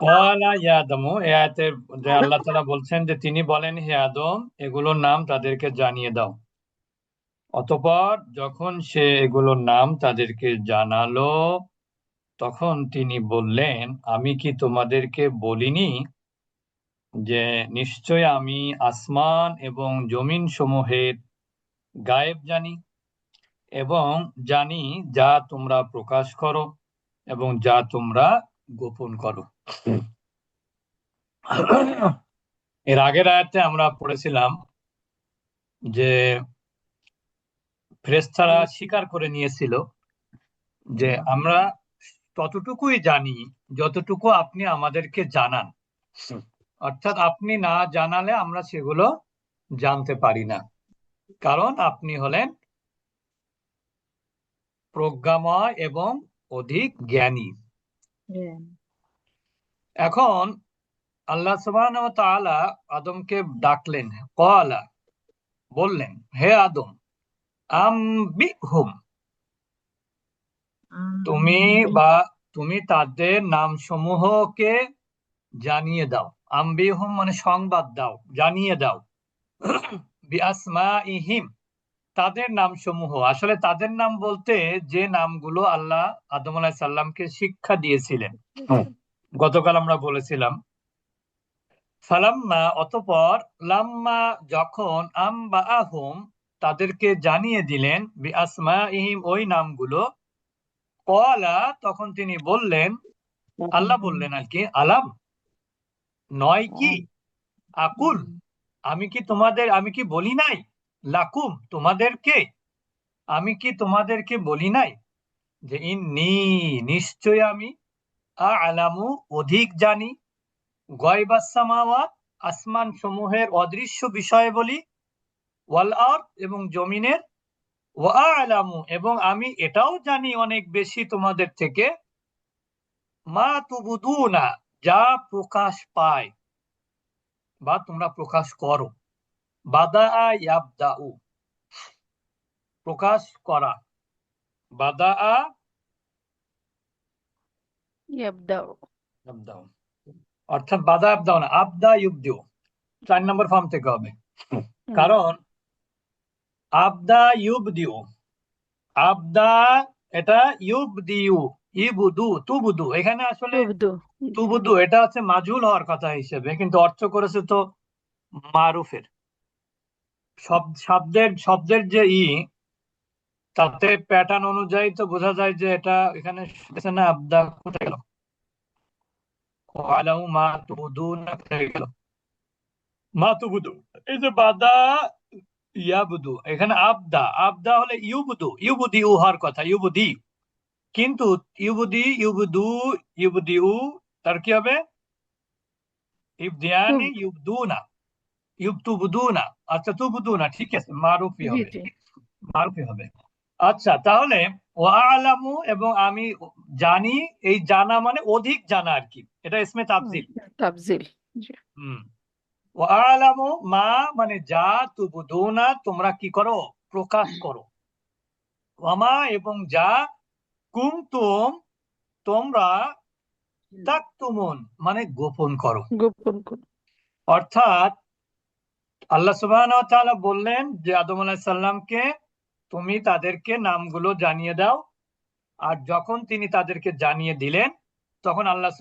কলা ইয়া আদমু, এ আল্লাহ তাআলা বলছেন যে তিনি বলেন, হে আদম, এগুলোর নাম তাদেরকে জানিয়ে দাও। অতঃপর যখন সে এগুলোর নাম তাদেরকে জানালো, তখন তিনি বললেন, আমি কি তোমাদেরকে বলিনি যে নিশ্চয় আমি আসমান এবং জমিন সমূহের গায়েব জানি এবং জানি যা তোমরা প্রকাশ করো এবং যা তোমরা গোপন করো? এর আগের আয়াতে আমরা পড়েছিলাম যে ফেরেশতারা স্বীকার করে নিয়েছিল যে আমরা ততটুকুই জানি, যতটুকু আপনি আমাদেরকে জানান। অর্থাৎ আপনি না জানালে আমরা সেগুলো জানতে পারি না। কারণ আপনি হলেন প্রজ্ঞাময় এবং অধিক জ্ঞানী। এখন আল্লাহ সুবহানাহু ওয়া তাআলা আদমকে ডাকলেন কলা বললেন হে আদম তুমি বা তুমি তাদের নাম সমূহকে জানিয়ে দাও। আম্বিহুম মানে সংবাদ দাও জানিয়ে দাও। বিআসমাইহিম তাদের নাম সমূহ আসলে তাদের নাম বলতে যে নামগুলো আল্লাহ আদম আলাইহিস সালামকে শিক্ষা দিয়েছিলেন। গতকাল আমরা বলেছিলাম, ফালাম্মা, অতপর লাম্মা যখন আম বা আহুম তাদেরকে জানিয়ে দিলেন আসমা ইহিম ওই নামগুলো কলা তখন তিনি বললেন, আল্লাহ বললেন আর কি, আলাম? নয় কি? আকুল? আমি কি তোমাদের, আমি কি বলি নাই? লাকুম, তোমাদেরকে? আমি কি তোমাদেরকে বলি নাই? যে ইন্নি নিশ্চয় আমি আলামু অধিক জানি। গয়বাসামাওয়াত আসমান সমূহের অদৃশ্য বিষয় বলি। ওয়াল আর্থ এবং জমিনের। ওয়া আলামু এবং আমি এটাও জানি অনেক বেশি তোমাদের থেকে। মা তুবুদুনা যা প্রকাশ পায়। বা তোমরা প্রকাশ করো। বাদা ইয়াবদাউ, প্রকাশ করা। বাদা ইয়াবদাউ ইয়াবদাউ অর্থাৎ বাদা আবদাও না আবদা ইউবদিউ চার নম্বর ফর্ম থেকে হবে। কারণ আবদা ইউবদিউ আবদা এটা ইউবদিউ ইবুদু তুবুদু এখানে আসলে তুবদু এটা হচ্ছে মাজুল হওয়ার কথা হিসেবে কিন্তু অর্থ করেছে তো মারুফের। শব্দ শব্দের শব্দের যে ই তাতে প্যাটার্ন অনুযায়ী তো বোঝা যায় যে এটা এখানে না আবদা কোথায় গেল? আলাউ মা তুবুদু না কোথায় গেল? মা তুবুদু এই যে বাদা ইয়াবুদু এখানে আবদা আবদা হলে ইউবুদু ইউবুদি উ হওয়ার কথা ইউবুদি। কিন্তু ইউবুদি ইউবুদু ইউবুদিউ তার কি হবে? ইবদিয়ানি ইউবদুনা ইউবতুবুদুনা আচ্ছা তুবুদুনা ঠিক আছে মারুফি হবে। মারুফি হবে। আচ্ছা তাহলে ও আলামু এবং আমি জানি এই জানা মানে অধিক জানা আর কি। এটা ইসমে তাফজিল তাবজিল হুম। ও আলামু মা মানে যা তুবুদুনা তোমরা কি করো? প্রকাশ করো। ওয়ামা এবং যা কুমতুম তোমরা তাকতুমুন মানে গোপন করো। গোপন করো। অর্থাৎ আল্লাহ সুবহানাহু ওয়া তাআলা বললেন যে আদম আলাইহিস সালামকে তুমি তাদেরকে নামগুলো জানিয়ে দাও। আর যখন তিনি তাদেরকে জানিয়ে দিলেন, তখন আল্লাহ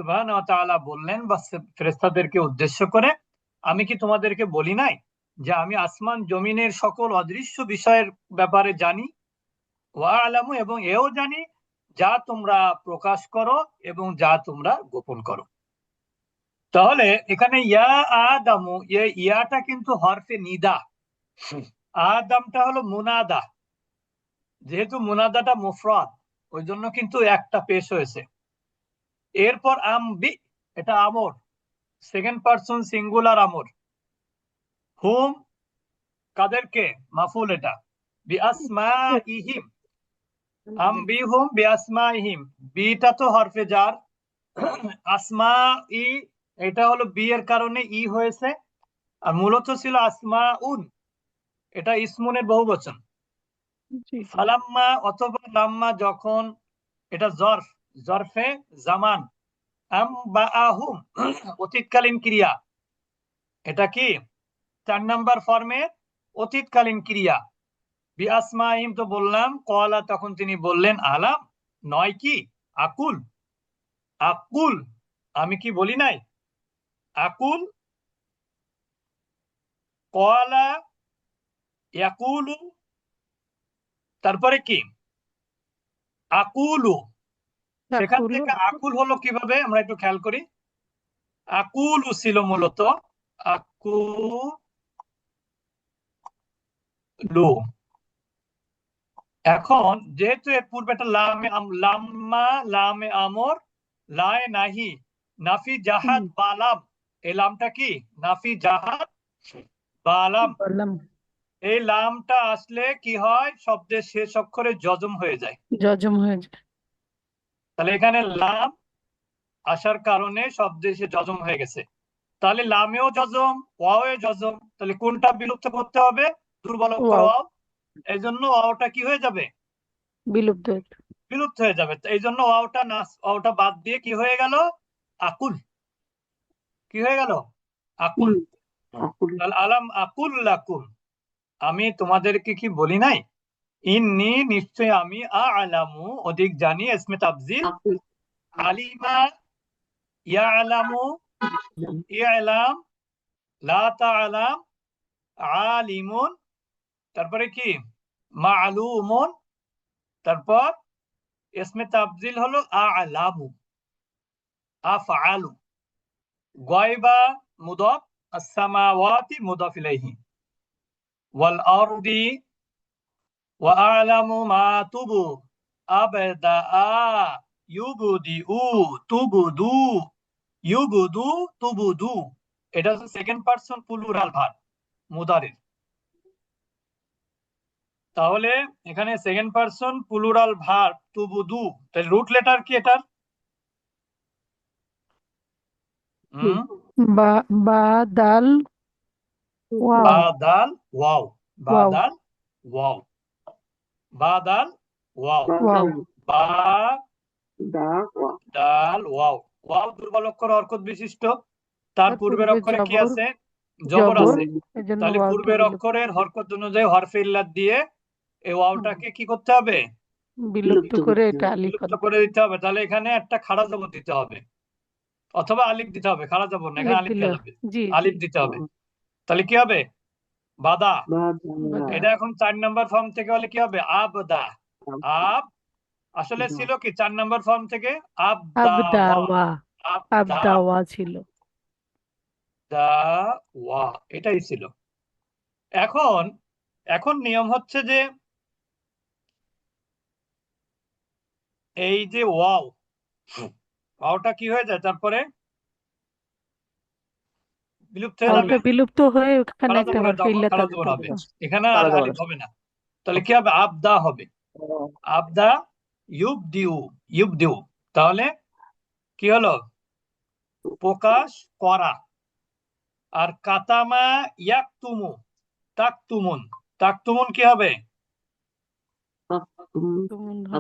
তাআলা বললেন বা ফেরেশতাদেরকে উদ্দেশ্য করে, আমি কি তোমাদেরকে বলি নাই যে আমি আসমান জমিনের সকল অদৃশ্য বিষয়ের ব্যাপারে জানি? ওয়া আলামু এবং এও জানি যা তোমরা প্রকাশ করো এবং যা তোমরা গোপন করো। তাহলে এখানে ইয়া আদামু ইয়াটা কিন্তু হরফে নিদা। আদামটা হলো মুনাদা। যেহেতু মুনাদাটা মুফরাদ ওই জন্য কিন্তু একটা পেশ হয়েছে। এরপর আমবি এটা আমর সেকেন্ড পারসন সিঙ্গুলার আমর। হুম, কাদেরকে? মাফুল এটা। বিআসমাইহিম। আম্বিহুম বিআসমাইহিম। বিটা তো হরফে জার আসমা ই এটা হলো বি এর কারণে ই হয়েছে। আর মূলত ছিল আসমা উন এটা ইসমুনের বহুবচন। ফালাম্মা অথবা লাম্মা যখন, এটা জরফ, জরফে জামান আম বা আহুম অতীতকালীন ক্রিয়া। এটা কি? চার নাম্বার ফর্মে অতীতকালীন ক্রিয়া। বি আসমাইম তো বললাম কলা তখন তিনি বললেন, আলাম, নয় কি? আকুল। আকুল, আমি কি বলি নাই? আকুল। কলা তারপরে কি? আকুলু সেখান থেকে আকুল হলো কীভাবে? আমরা একটু খেয়াল করি। আকুলু ছিল মূলত আকুলু এখন যেহেতু এর পূর্বে একটা লামে লাম্মা লামে আমর লায় নাহি নাফি জাহাদ বালাম। এই লামটা কি? নাফি জাহাদ বালাম। এই লামটা আসলে কি হয়? শব্দের শেষ অক্ষরে জজম হয়ে যায়। জজম হয়ে যায়। তাহলে এখানে লাম আসার কারণে শব্দে সে জজম হয়ে গেছে। তাহলে লামেও জজম ওয়াও জজম তাহলে কোনটা বিলুপ্ত করতে হবে? দুর্বল অক্ষর ওয়াও। এই জন্য ওয়াওটা কি হয়ে যাবে? বিলুপ্ত বিলুপ্ত হয়ে যাবে। এই জন্য ওয়াওটা না ওয়াওটা বাদ দিয়ে কি হয়ে গেল? আকুল। কি হয়ে গেল? আকুল। আলাম আকুল। লাকুম আমি তোমাদেরকে কি বলি নাই? ইন্নি নিশ্চয় আমি আ আলামু অধিক জানি ইসমে তাবজিল আলিমা ইয়ালামু ইলাম লা তাআলাম আলিমুন তারপরে কি? মালুমুন তারপর ইসমে তাবজিল হলো আলামু আফআলু। গয়বা মুদাফ ওয়াল আরদি ওয়া আলামু মা তুবু আবদা ইউবুদি উ তুবুদু ইউবুদু তুবুদু। এটা হচ্ছে সেকেন্ড পারসন প্লুরাল ভার্ব মুদারির। তাহলে এখানে সেকেন্ড পারসন প্লুরাল ভার্ব তুবুদু, তাহলে রুট লেটার কি এটার? বা বা দাল বাদাল ওয়াও বাদাল ওয়াও বাদাল ওয়াও বা দাল ওয়াও ওয়াও দুর্বল অক্ষর হরকত বিশিষ্ট। তার পূর্বের পূর্বে অক্ষরে কি আছে? জবর। আছে। তাহলে পূর্বের অক্ষরের হরকত অনুযায়ী হরফে ইল্লাত দিয়ে এই ওয়াওটাকে কি করতে হবে? বিলুপ্ত করে এটা আলিফ করে দিতে হবে। তাহলে এখানে একটা খাড়া জবর দিতে হবে। অথবা আলিফ দিতে হবে। খাড়া জবর না এখানে আলিফ জি জি। আলিফ দিতে হবে। তাহলে কি হবে? বাদা। এটা এখন চার নাম্বার ফর্ম থেকে হলে কি হবে? আবদা। আব আসলে ছিল কি? চার নাম্বার ফর্ম থেকে আবদাওয়া আবদাওয়া আবদাওয়া ছিল। আবদাওয়া এটাই ছিল। এখন এখন নিয়ম হচ্ছে যে এই যে ওয়াও ওয়াওটা কি হয়ে যায়? তারপরে বিলুপ্ত হয়ে যাবে বিলুপ্ত হয়ে ওখানে একটা হরফে ইল্লাত হবে। এখানে আর আলিফ হবে না। তাহলে কি হবে? আবদা হবে। আবদা ইউব দিউ ইউব দিউ। তাহলে কি হলো? প্রকাশ করা। আর কাতামা ইয়াকতুমু তাকতুমুন। তাকতুমুন কি হবে।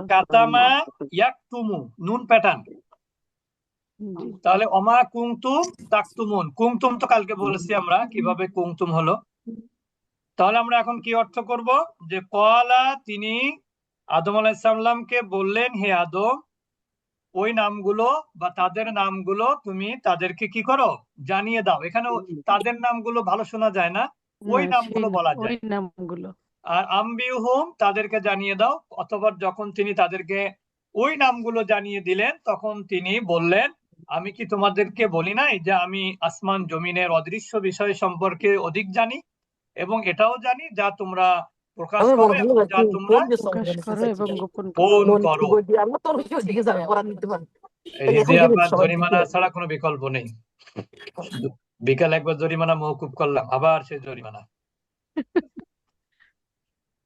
কাতামা ইয়াকতুমু নুন প্যাটার্ন। তাহলে অমা কুংতুম তাকতুমুন। কুংতুম তো কালকে বলেছি আমরা কীভাবে কুংতুম হলো। তাহলে আমরা এখন কি অর্থ করব? যে কলা তিনি আদম আলাইসাল্লামকে বললেন হে আদম ওই নামগুলো বা তাদের নামগুলো তুমি তাদেরকে কি করো? জানিয়ে দাও। এখানে তাদের নামগুলো ভালো শোনা যায় না ওই নামগুলো বলা ওই যায়। নামগুলো। আর আম্বিহুম তাদেরকে জানিয়ে দাও অথবা যখন তিনি তাদেরকে ওই নামগুলো জানিয়ে দিলেন তখন তিনি বললেন আমি কি তোমাদেরকে বলি নাই যে আমি আসমান জমিনের অদৃশ্য বিষয় সম্পর্কে অধিক জানি এবং এটাও জানি যা তোমরা প্রকাশ করো যা তোমরা যে এই আপার সবাই জরিমানা ছাড়া কোনো বিকল্প নেই। বিকাল একবার জরিমানা মওকুফ করলাম আবার সেই জরিমানা।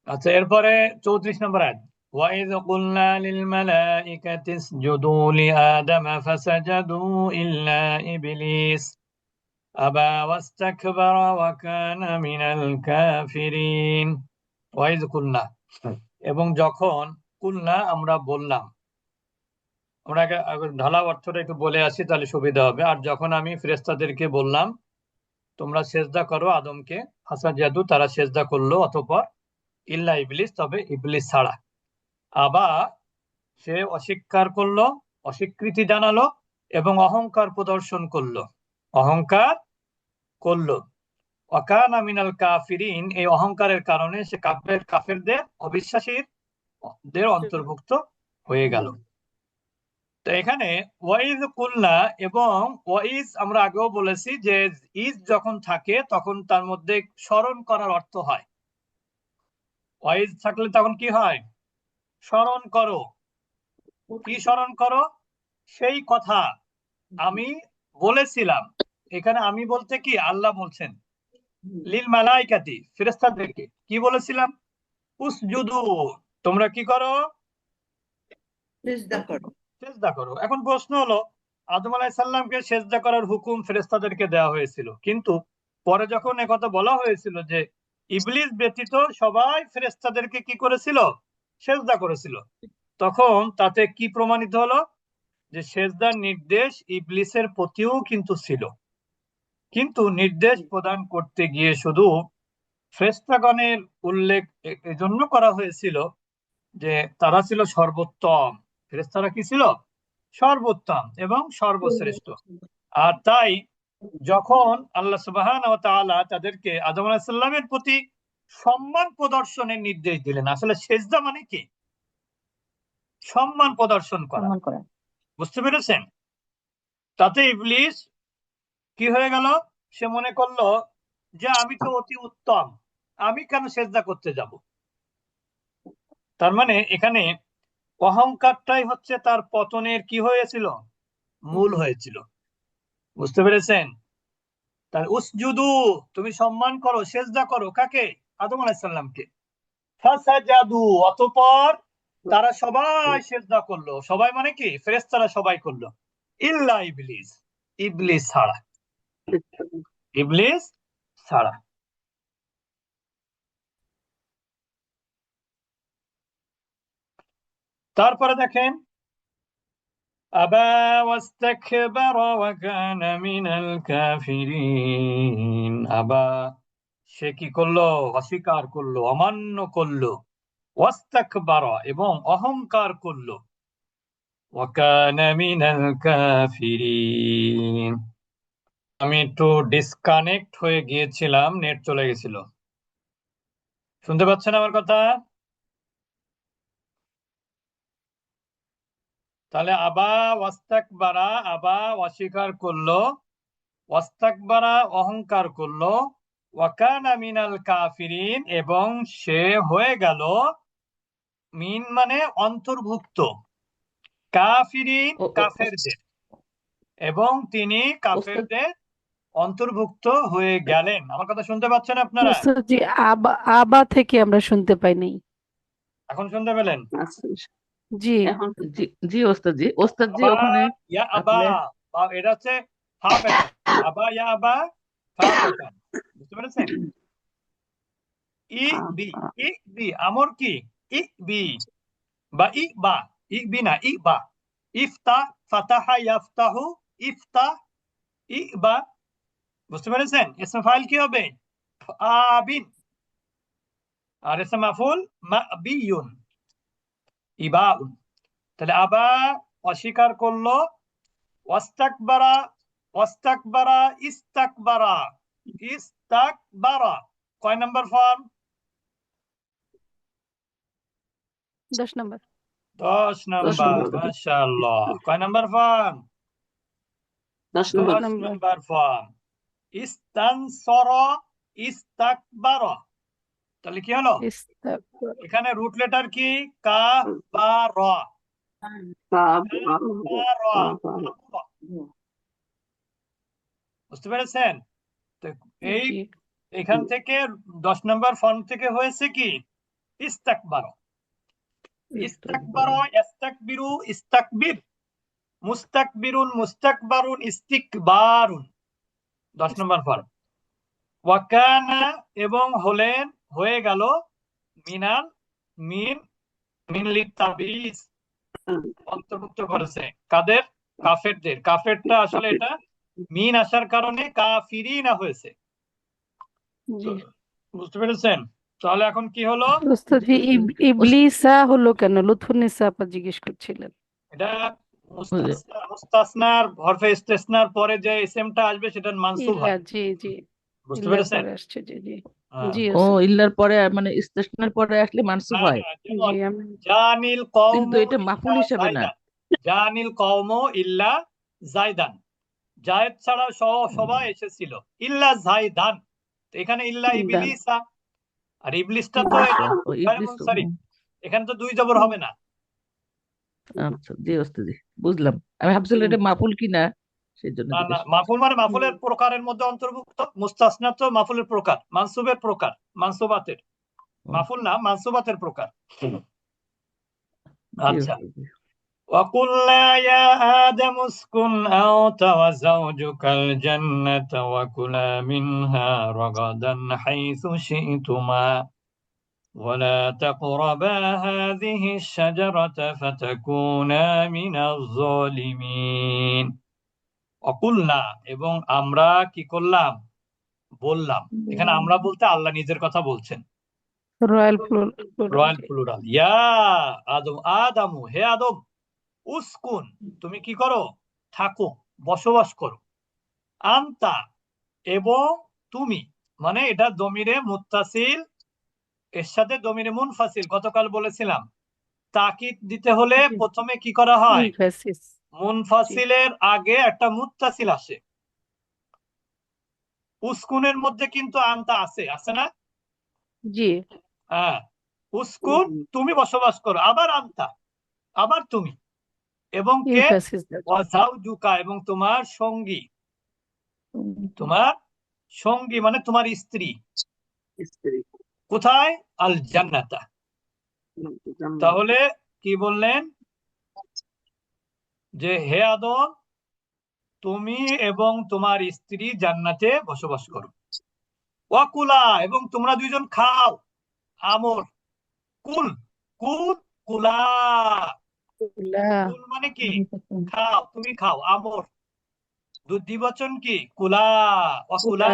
আচ্ছা এরপরে চৌত্রিশ নম্বর আয়াত। وإذ قلنا للملائكة اسجدوا لآدم فسجدوا إلا إبليس أبى واستكبر وكان من الكافرين وإذ قلنا এবং যখন কুলনা আমরা বললাম আমরা আগে আগে ঢালা অর্থটা একটু বলে আসি তাহলে সুবিধা হবে আর যখন আমি ফেরেশতাদেরকে বললাম তোমরা সেজদা করো আদমকে হাসা জাদু তারা সেজদা করলো অতঃপর ইল্লা ইবলিস তবে ইবলিস ছাড়া আবার সে অস্বীকার করল, অস্বীকৃতি জানালো এবং অহংকার প্রদর্শন করল। অহংকার করল। অকানা মিনাল কাফিরিন, এই অহংকারের কারণে সে কাফের কাফেরদের অবিশ্বাসীর দের অন্তর্ভুক্ত হয়ে গেল। তো এখানে ওয়াইজ কুলনা এবং ওয়াইজ আমরা আগেও বলেছি যে ইজ যখন থাকে তখন তার মধ্যে স্মরণ করার অর্থ হয়। ওয়াইজ থাকলে তখন কি হয়? স্মরণ করো। কি স্মরণ করো? সেই কথা আমি বলেছিলাম। এখানে আমি বলতে কি? আল্লাহ বলছেন লিল মালাইকাতি ফেরেশতাদেরকে। কি বলেছিলাম? উসজুদু। তোমরা কি করো। সেজদা করো। এখন প্রশ্ন হলো আদম আলাইহিস সালামকে সেজদা করার হুকুম ফেরেশতাদেরকে দেওয়া হয়েছিল। কিন্তু পরে যখন একথা বলা হয়েছিল যে ইবলিস ব্যতীত সবাই ফেরেশতাদেরকে কি করেছিল? সেজদা করেছিল। তখন তাতে কি প্রমাণিত হলো? যে সেজদার নির্দেশ ইবলিসের প্রতিও কিন্তু ছিল। কিন্তু নির্দেশ প্রদান করতে গিয়ে শুধু ফেরেশতাগণের উল্লেখ এজন্য করা হয়েছিল যে তারা ছিল সর্বোত্তম। ফেরেশতারা কি ছিল? সর্বোত্তম এবং সর্বশ্রেষ্ঠ। আর তাই যখন আল্লাহ তাআলা তাদেরকে আদম আলাইহিস সালামের প্রতি সম্মান প্রদর্শনের নির্দেশ দিলেন। আসলে সেজদা মানে কি? সম্মান প্রদর্শন করা। বুঝতে পেরেছেন? তাতে ইবলিস কি হয়ে গেল? সে মনে করল যে আমি তো অতি উত্তম। আমি কেন সেজদা করতে যাব? তার মানে এখানে অহংকারটাই হচ্ছে তার পতনের কি হয়েছিল? মূল হয়েছিল। বুঝতে পেরেছেন? তার উসজুদু তুমি সম্মান করো সেজদা করো কাকে? আদম ফাসাজাদু, অতঃপর তারা সবাই সেজদা করল। সবাই মানে কি? ফেরেশতারা সবাই করল। ইল্লা ইবলিস। ইবলিস ছাড়া। ইবলিস ছাড়া। তারপরে দেখেন, আবা আবা সে কি করল? অস্বীকার করল, অমান্য করল, ওয়াস্তাকবার এবং অহংকার করল। আমি একটু ডিসকানেক্ট হয়ে গিয়েছিলাম, নেট চলে গেছিল। শুনতে পাচ্ছেন আমার কথা? তাহলে আবা ওয়াস্তাকবারা, আবা অস্বীকার করল, ওয়াস্তাকবারা অহংকার করল ওয়াকানা মিনাল কাফিরিন এবং সে হয়ে গেল মিন মানে অন্তর্ভুক্ত। কাফিরিন কাফেরদের। এবং তিনি কাফেরদের অন্তর্ভুক্ত হয়ে গেলেন। আমার কথা শুনতে পাচ্ছেন আপনারা? জি আবা আবা থেকে আমরা শুনতে পাইনি এখন শুনতে পেলেন? আচ্ছা জি। এখন জি জি ওস্তাদ জি ওস্তাদ জি আবা ওখানে ইয়া আবা বা এটা হচ্ছে ফা প্যাটার্ন আবা ইয়া আবা বুঝতে পেরেছেন? ই বি ই বি, আমর কি? ই বি, বা ই বা ই বি না ই বা। ইফতা ফাতাহা ইয়াফতাহু, ইফতা ই বা। বুঝতে পেরেছেন? ইসমে ফাইল কি হবে? আবিন আর ইসমে মাফুল, মাবিয়ুন। ইবাউন। তাহলে আবা অস্বীকার করল, ওয়াস্তাকবারা ওয়াস্তাকবারা ইস্তাকবারা ইস্তাকবারা। কয় নাম্বার ফর্ম? দশ নম্বর। দশ নাম্বার। মাশাআল্লাহ। কয় নাম্বার ফর্ম? দশ নম্বর। ফর্ম। ইস্তানসর ইস্তাকবার। তাহলে কি হলো? এখানে রুট লেটার কি? কা বা র। বুঝতে পেরেছেন? এই এখান থেকে দশ নম্বর ফর্ম থেকে হয়েছে কি? ইস্তাকবার ইস্তাকবার ইস্তাকবিরু ইস্তাকবির মুস্তাকবিরুন মুস্তাকবারুন ইস্তিকবারুন দশ নম্বর ফর্ম। ওয়াকানা এবং হলেন হয়ে গেল মিনাল মিন মিন লিতাবিস অন্তর্ভুক্ত করেছে। কাদের? কাফেরদের। কাফেরটা আসলে এটা মিন আসার কারণে কাফিরিনা হয়েছে। বুঝতে পেরেছেন? তাহলে এখন কি হলো? ইবলিসা হলো কেন? লুৎফুন্নিসা আপা জিজ্ঞেস করছিলেন। এটা মুস্তাসনা মুস্তাসনার হরফে ইস্তেসনার পরে যে ইসেমটা আসবে সেটা মানসুব হয় জি জি। বুঝতে পেরেছেন? পরে জি জি। হ্যাঁ। জি ও ইল্লার পরে মানে স্টেশনের পরে আসলে মানসুব হ্যাঁ, হয়। হ্যাঁ, জানিল কওম কিন্তু এটা মাফুল হিসাবে না। জানিল কওম ইল্লা জাইদান। জায়েদ ছাড়া সহ সবাই এসেছিল। ইল্লা জাইদান। এখানে ইল্লা। ইবলিসা। আর ইবলিসটা তো সরি। এখানে তো দুই জবর হবে না। আচ্ছা জি ওস্তাদ বুঝলাম। আমি ভাবছিলাম এটা মাফুল কিনা সেই জন্য না মাফুল মানে মাফুলের প্রকারের মধ্যে অন্তর্ভুক্ত। মুস্তাসনা তো মাফুলের প্রকার মানসুবের প্রকার মানসুবাতের। মাফুল না মানসুবাতের প্রকার। আচ্ছা। وقلنا يا آدم اسكن أنت وزوجك الجنة وكلا منها رغدا حيث شئتما ولا تقربا هذه الشجرة فتكونا من الظالمين وقلنا এবং আমরা কি করলাম বললাম এখানে আমরা বলতে আল্লাহ নিজের কথা বলছেন রয়্যাল ফ্লোর রয়্যাল প্লুরাল ইয়া আদম আদামু হে আদম উসকুন তুমি কি করো? থাকো বসবাস করো। আন্তা এবং তুমি মানে এটা দমিরে মুত্তাসিল এর সাথে দমিরে মুনফাসিল গতকাল বলেছিলাম। তাকিদ দিতে হলে প্রথমে কি করা হয়? মুনফাসিলের আগে একটা মুত্তাসিল আসে। উসকুনের মধ্যে কিন্তু আন্তা আছে আছে না? জি। হ্যাঁ উসকুন তুমি বসবাস করো আবার আন্তা আবার তুমি। এবং কে? ওয়াজাউজুকা এবং তোমার সঙ্গী। তোমার সঙ্গী মানে তোমার স্ত্রী। স্ত্রী। কোথায়? আল জান্নাতা তাহলে কি বললেন? যে হে আদম তুমি এবং তোমার স্ত্রী জান্নাতে বসবাস করো। ওয়াকুলা এবং তোমরা দুইজন খাও। আমর। কুল। কুল কুলা। কুল মানে কি? খাও তুমি খাও আমর। দ্বিবচন কি? কুলা অকুলা।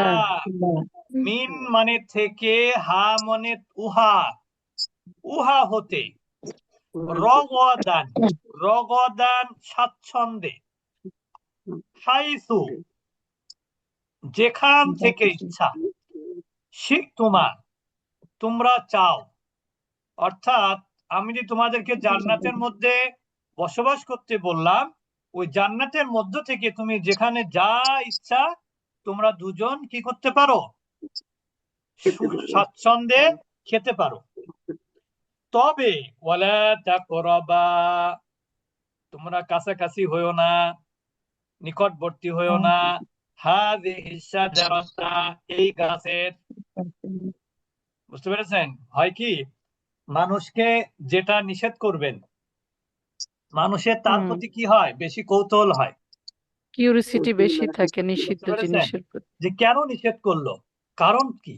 মিন মানে থেকে হা মানে উহা। উহা হতে। রগদান। রগদান স্বাচ্ছন্দে হাইসু যেখান থেকে ইচ্ছা। শিখ তোমার। তোমরা চাও। অর্থাৎ আমি যে তোমাদেরকে জান্নাতের মধ্যে বসবাস করতে বললাম ওই জান্নাতের মধ্য থেকে তুমি যেখানে যা ইচ্ছা তোমরা দুজন কি করতে পারো? স্বাচ্ছন্দ্যে খেতে পারো। তবে ওয়ালা তাকরাবা তোমরা কাছাকাছি হইও না নিকটবর্তী হইও না। এই গাছের বুঝতে পেরেছেন? হয় কি? মানুষকে যেটা নিষেধ করবেন মানুষের তার প্রতি কি হয়? বেশি কৌতূহল হয়। কিউরিসিটি বেশি থাকে নিষিদ্ধ জিনিসের প্রতি। যে কেন নিষেধ করল? কারণ কি?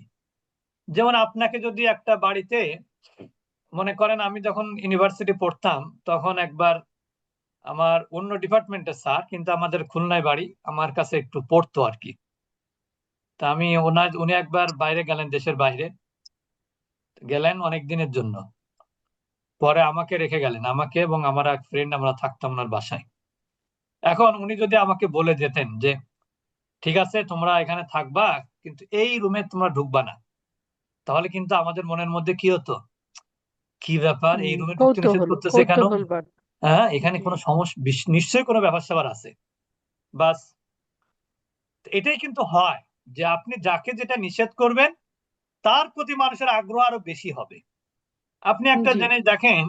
যেমন আপনাকে যদি একটা বাড়িতে মনে করেন আমি যখন ইউনিভার্সিটি পড়তাম তখন একবার আমার অন্য ডিপার্টমেন্টের স্যার কিন্তু আমাদের খুলনায় বাড়ি আমার কাছে একটু পড়তো আর কি। তা আমি ওনার উনি একবার বাইরে গেলেন দেশের বাইরে। গেলেন অনেক দিনের জন্য। পরে আমাকে রেখে গেলেন আমাকে এবং আমার এক ফ্রেন্ড আমরা থাকতাম ওনার বাসায়। এখন উনি যদি আমাকে বলে যেতেন যে ঠিক আছে তোমরা এখানে থাকবা কিন্তু এই রুমে তোমরা ঢুকবা না। তাহলে কিন্তু আমাদের মনের মধ্যে কি হতো? কি ব্যাপার? এই রুমে ঢুকতে নিষেধ করতেছে কেন? হ্যাঁ এখানে কোনো সমস্যা নিশ্চয়ই কোনো ব্যাপার স্যাপার আছে। বাস এটাই কিন্তু হয় যে আপনি যাকে যেটা নিষেধ করবেন তার প্রতি মানুষের আগ্রহ আরও বেশি হবে। আপনি একটা। জিনিস দেখেন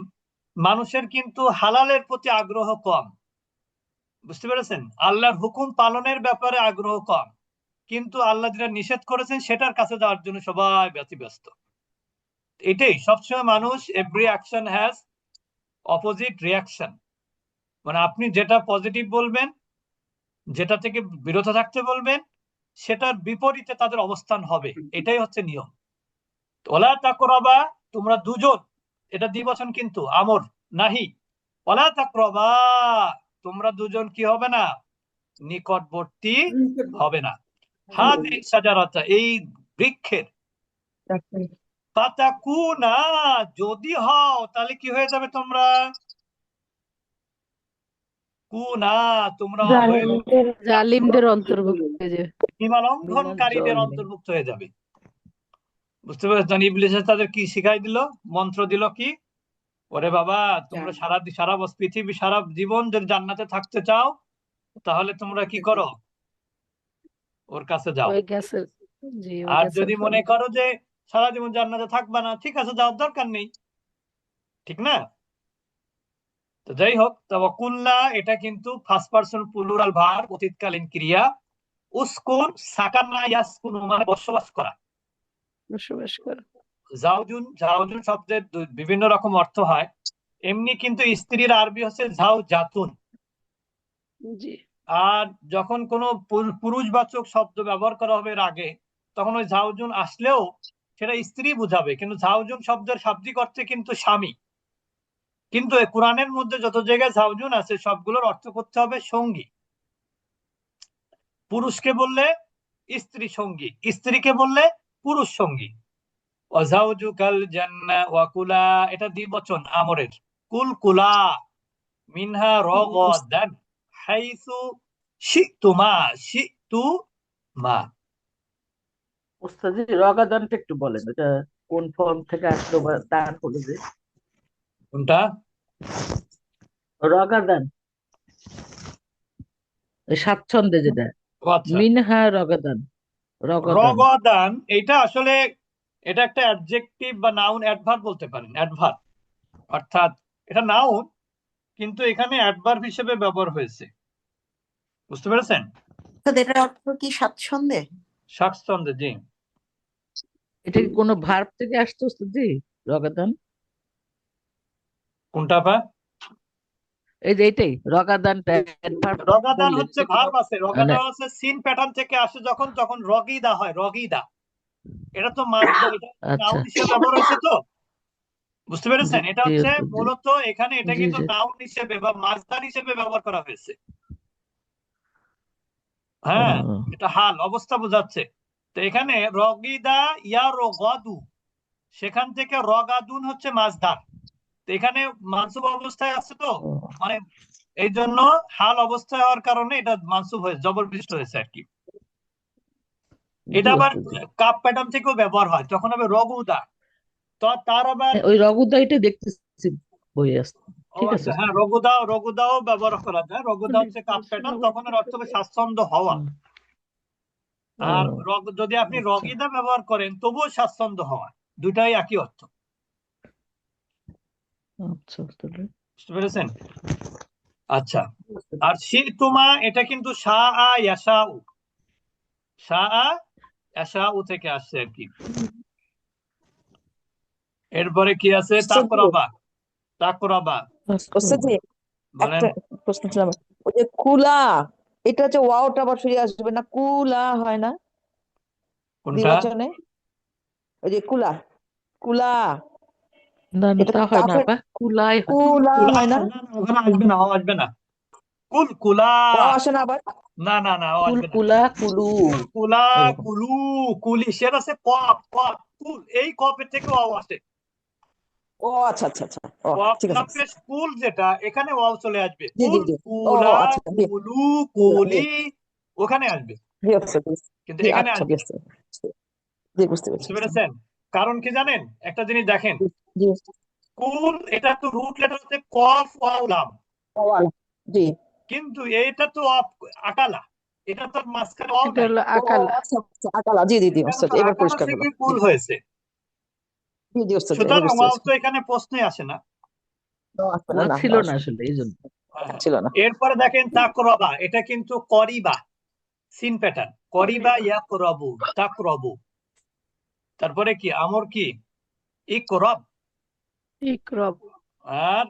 মানুষের কিন্তু হালালের প্রতি আগ্রহ কম। বুঝতে পেরেছেন? আল্লাহর হুকুম পালনের ব্যাপারে আগ্রহ কম। কিন্তু আল্লাহ যেটা নিষেধ করেছেন সেটার কাছে যাওয়ার জন্য সবাই ব্যতিব্যস্ত। এটাই সবসময় মানুষ every action has opposite reaction মানে আপনি যেটা পজিটিভ বলবেন যেটা থেকে বিরত থাকতে বলবেন সেটার বিপরীতে তাদের অবস্থান হবে। এটাই হচ্ছে নিয়ম। ওলা তাকরাবা তোমরা দুজন এটা দ্বিবচন কিন্তু আমর নাহি। ওয়ালা তাকরাবা তোমরা দুজন কি হবে না? নিকটবর্তী হবে না। হাদিহি সাজারাতা এই বৃক্ষের। ফাতাকুনা যদি হও তাহলে কি হয়ে যাবে তোমরা? কুনা তোমরা হবে জালিমদের অন্তর্ভুক্ত হয়ে যাবে। সীমা লঙ্ঘনকারীদের অন্তর্ভুক্ত হয়ে যাবে। বুঝতে পেরেছেন ইবলিস তাদের কি শিখাই দিল? মন্ত্র দিল কি? ওরে বাবা তোমরা সারা সারা পৃথিবী সারা জীবন যদি জান্নাতে থাকতে চাও তাহলে তোমরা কি করো? ওর কাছে যাও। আর যদি মনে করো যে সারা জীবন জান্নাতে থাকবা না ঠিক আছে যাওয়ার দরকার নেই। ঠিক না? তো যাই হোক তাওয়াক্কুলনা এটা কিন্তু ফার্স্ট পারসন প্লুরাল ভার্ব অতীতকালীন ক্রিয়া। উসকুন সাকান্না ইয়াসকুনু মানে বসবাস করা। বসবাস করে। জাউজুন জাউজুন শব্দের বিভিন্ন রকম অর্থ হয়। এমনি কিন্তু স্ত্রীর আরবি হচ্ছে ঝাউ জাতুন জি। আর যখন কোনো পুরু- পুরুষবাচক শব্দ ব্যবহার করা হবে এর আগে তখন ওই ঝাউজুন আসলেও সেটা স্ত্রী বুঝাবে। কিন্তু ঝাউজুন শব্দের শাব্দিক অর্থে কিন্তু স্বামী। কিন্তু কোরআনের মধ্যে যত জায়গায় ঝাউজুন আছে সবগুলোর অর্থ করতে হবে সঙ্গী। পুরুষকে বললে স্ত্রী সঙ্গী স্ত্রীকে বললে পুরুষ সঙ্গী। ওয়াজাউজুকাল জান্না ওয়া কুলা এটা দ্বিবচন আমরের। কুল কুলা মিনহা রগাদান হাইসু শিতুমা শিতু মা। ওস্তাদি রগাদানটা একটু বলেন এটা কোন ফর্ম থেকে আসলো বা দান হলো যে? কোনটা? রগাদান স্বাচ্ছন্দ্যে যেটা। আচ্ছা। মিনহা রগাদান রগাদান। এটা আসলে এটা একটা অ্যাডজেক্টিভ বা নাউন অ্যাডভার্ব বলতে পারেন অ্যাডভার্ব অর্থাৎ এটা নাউন কিন্তু এখানে অ্যাডভার্ব হিসেবে ব্যবহার হয়েছে। বুঝতে পেরেছেন? তো এটার অর্থ কি স্বাচ্ছন্দ্যে? স্বাচ্ছন্দ্য জি। এটা কি কোনো ভার্ব থেকে আসতো ওস্তাদি রগাদান। কোনটা বা? এই যে এটাই রগাদানটা adverb রগাদান হচ্ছে ভার্ব আছে রগাদান মানে- হচ্ছে সিন প্যাটার্ন থেকে আসে যখন তখন রগিদা হয় রগিদা। এটা তো এটা আচ্ছা। নাউন হিসেবে ব্যবহার হয়েছে তো? বুঝতে পেরেছেন? এটা হচ্ছে মূলত এখানে এটা কিন্তু নাউন হিসেবে বা মাসদার হিসেবে ব্যবহার করা হয়েছে। হ্যাঁ এটা হাল অবস্থা বোঝাচ্ছে। তো এখানে রগিদা ইয়া রগাদু সেখান থেকে রগাদুন হচ্ছে মাসদার তো এখানে মানসুব অবস্থায় আছে তো? মানে এই জন্য হাল অবস্থায় হওয়ার কারণে এটা মানসুব হয়েছে জবরদস্ত হয়েছে আর কি। এটা আবার কাপ প্যাটার্ন থেকেও ব্যবহার হয় তখন হবে রগুদা তো তার আবার হ্যাঁ, ওই রগুদাইটা দেখতেছি বই আসছে ও ঠিক আছে। আচ্ছা হ্যাঁ রঘুদাও রঘুদাও ব্যবহার করা যায়। রঘুদা হচ্ছে কাপ প্যাটার্ন তখন এর অর্থ হবে স্বাচ্ছন্দ্য হওয়া। আর রগ- যদি আপনি আচ্ছা। রগিদা ব্যবহার করেন তবুও স্বাচ্ছন্দ্য হওয়া। দুটাই একই অর্থ। আচ্ছা। বুঝতে পেরেছেন? আচ্ছা আর শিরতুমা এটা কিন্তু আ আ থেকে আসছে আর কি। এরপরে কি আছে? তাকরাবা। তাকরাবা। ওস্তাদি একটা প্রশ্ন ছিল আমার। ওই যে কুলা এটা হচ্ছে ওয়াওটা আবার ফিরে আসবে না? কুলা হয় না? কোনটা? ওই যে কুলা। কুলা। না না এটা তা হয় না কাফের- আপা কুলাই হয়। কুলা কুলা হয় না? না, না, ওখানে আসবে না ও আসবে না। কুল কুলা। ওয়াও আসে না আবার? না না না ও আসবে না। কুলু কুল। কুলা এরকম। কুলু কুলি সেটা আছে কপ কপ কুল এই কপের থেকে ওয়াও আসে। ও আচ্ছা আচ্ছা আচ্ছা ও কপ ঠিক আছে কাপের স্কুল যেটা এখানে ও চলে আসবে। জি, জি, কুল জি। ও, কুলা আচ্ছা, জি। কুলু কুলি ওখানে আসবে। জি ওস্তাদি কিন্তু জি এখানে আচ্ছা আসবে বুঝতে। পেরেছি। জি বুঝতে পেরেছি। বুঝতে পেরেছেন? কারণ কি জানেন? একটা জিনিস দেখেন। জি। কুল এটা তো রুট লেটার হচ্ছে কফ ওয়াওলাম ও, জি। কিন্তু এটা তো আকালা। এটা তো মাঝখানে ওয়াও এটা হলো আকালা। আচ্ছা আচ্ছা আকালা। জি জি জি এবার পরিষ্কার হলো হয়েছে। জি জি ওস্তাদি সুতরাং তো এখানে প্রশ্নই আসে না। আচ্ছা, ছিল না আসলে এই জন্য। ছিল না। এরপরে দেখেন তাকরবা এটা কিন্তু করিবা সিন প্যাটার্ন করিবা ইয়া করবু তাকরবু। তারপরে কি আমর কি? ইকরব। ইকরব আর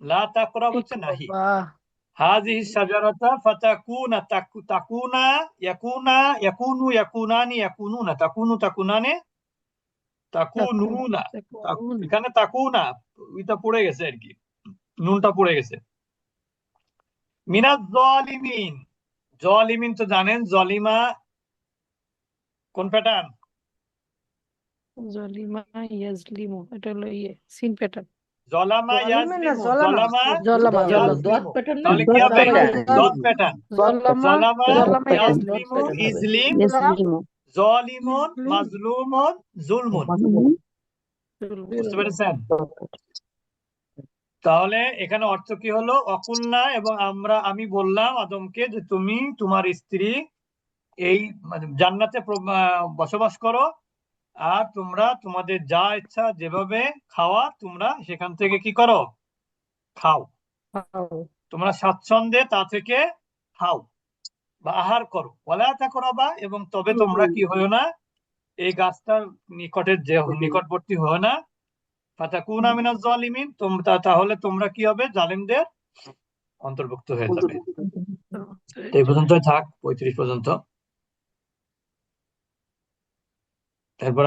লা তাকরব হচ্ছে নাহি। হাজিহি সাজারাতা ফাতাকুনা তাকুনা ইয়াকুনা ইয়াকুনু ইয়াকুনানি ইয়াকুনুনা। তাকুনু তাকুনানে? তাকুনুনা এখানে তাকুনা এটা পড়ে গেছে আর কি। নুনটা পড়ে গেছে। মিনাজ জলিমিন। জলিমিন তো জানেন জলিমা কোন প্যাটার্ন? জলিমা ইয়াজলিমু এটা হলো ইয়ে সিন প্যাটার্ন। জলামা ইয়াজলিমু জলামা। জলামা জলামা জল- জলামা দোয়াত প্যাটার্ন না? তাহলে কি হবে? দত প্যাটার্ন। জলামা জলামা জলামা ইয়াজলিমু ইয়াজলিমু। ইজলিম জলিমুন মাজলুমুন জুলমুন। বুঝতে পেরেছেন? তাহলে এখানে অর্থ কি হলো? অকুলনা এবং আমরা আমি বললাম আদমকে যে তুমি তোমার স্ত্রী এই মানে জান্নাতে বসবাস করো। আর তোমরা তোমাদের যা ইচ্ছা যেভাবে খাওয়া তোমরা সেখান থেকে কি করো? খাও। তোমরা স্বাচ্ছন্দ্যে তা থেকে খাও বা আহার করো। ওয়ালা তাকরাবা এবং তবে তোমরা কি হইও না এই গাছটার নিকটের যে নিকটবর্তী হও না ফাতাকুনা মিনাজ জালিমিন তোমরা তাহলে তোমরা কি হবে? জালিমদের অন্তর্ভুক্ত হয়ে যাবে। এই পর্যন্ত থাক পঁয়ত্রিশ পর্যন্ত। তারপর